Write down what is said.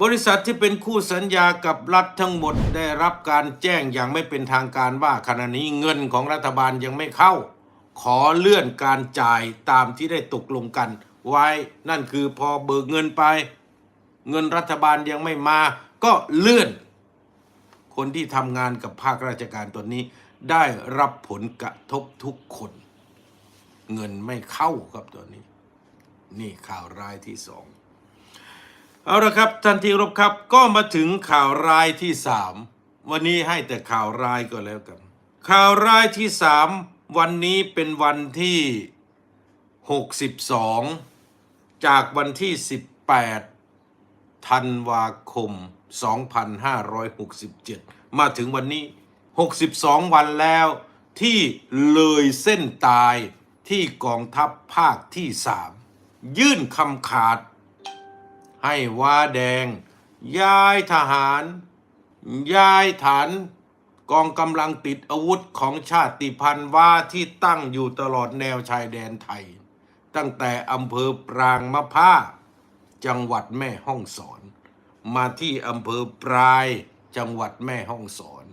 บริษัทที่เป็นคู่สัญญากับรัฐทั้งหมดได้รับการแจ้งอย่างไม่เป็นทางการว่าขณะนี้เงินของรัฐบาลยังไม่เข้า ขอเลื่อนการจ่ายตามที่ได้ตกลงกัน ไว้นั่นคือพอเบิกเงินไป เงินรัฐบาลยังไม่มา ก็เลื่อน คนที่ทำงานกับภาคราชการตัวนี้ ได้รับผลกระทบทุกคน เงินไม่เข้าครับตัวนี้ นี่ข่าวร้ายที่สอง เอาละครับท่านที่รบครับก็มาถึงข่าวรายที่สามวันนี้ให้แต่ข่าวรายก็แล้วกัน ข่าวรายที่สามวันนี้เป็นวันที่ 62 จากวันที่ 18ธันวาคม 2567 มาถึงวันนี้ 62 วันแล้วที่เลยเส้นตายที่กองทัพภาคที่3ยื่นคำขาด ให้ว้าแดง ย้ายทหาร ย้ายฐาน กองกำลังติดอาวุธของชาติพันธุ์ว่าที่ตั้งอยู่ตลอดแนวชายแดนไทย ตั้งแต่อำเภอปรางมะผ้า จังหวัดแม่ฮ่องสอน มาที่อำเภอปรายจังหวัดแม่ฮ่องสอน